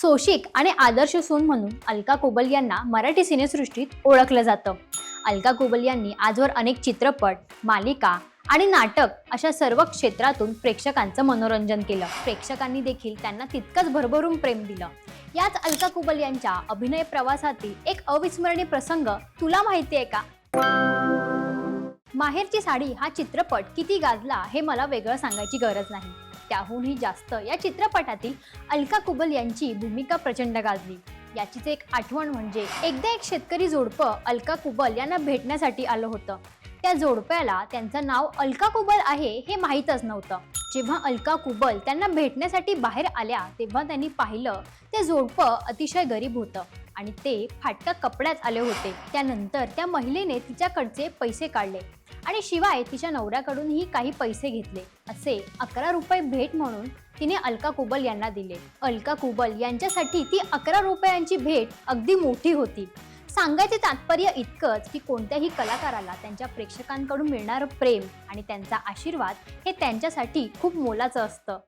सोशिक आणि आदर्श सून म्हणून अलका कुबल यांना मराठी सिनेसृष्टीत ओळखलं जातं. अलका कुबल यांनी आजवर अनेक चित्रपट मालिका आणि नाटक अशा सर्व क्षेत्रातून प्रेक्षकांचं मनोरंजन केलं. प्रेक्षकांनी देखील त्यांना तितकंच भरभरून प्रेम दिलं. याच अलका कुबल यांच्या अभिनय प्रवासातील एक अविस्मरणीय प्रसंग तुला माहिती आहे का? माहेरची साडी हा चित्रपट किती गाजला हे मला वेगळं सांगायची गरज नाही. त्याहूनही जास्त या चित्रपटातील अलका कुबल यांची भूमिका प्रचंड गाजली. याचीच एक आठवण म्हणजे एकदा एक शेतकरी जोडपं अलका कुबल यांना भेटण्यासाठी आलं होतं. त्या जोडप्याला त्यांचं नाव अलका कुबल आहे हे माहीतच नव्हतं. जेव्हा अलका कुबल त्यांना भेटण्यासाठी बाहेर आल्या तेव्हा त्यांनी पाहिलं ते जोडपं अतिशय गरीब होतं. आणि ते फाटक्या कपड्यात आले होते. त्यानंतर त्या महिलेने तिच्याकडचे पैसे काढले आणि शिवाय तिच्या नवऱ्याकडूनही काही पैसे घेतले. असे अकरा रुपये भेट म्हणून तिने अलका कुबल यांना दिले. अलका कुबल यांच्यासाठी ती अकरा रुपयांची भेट अगदी मोठी होती. सांगायचे तात्पर्य इतकंच की कोणत्याही कलाकाराला त्यांच्या प्रेक्षकांकडून मिळणारं प्रेम आणि त्यांचा आशीर्वाद हे त्यांच्यासाठी खूप मोलाचं असतं.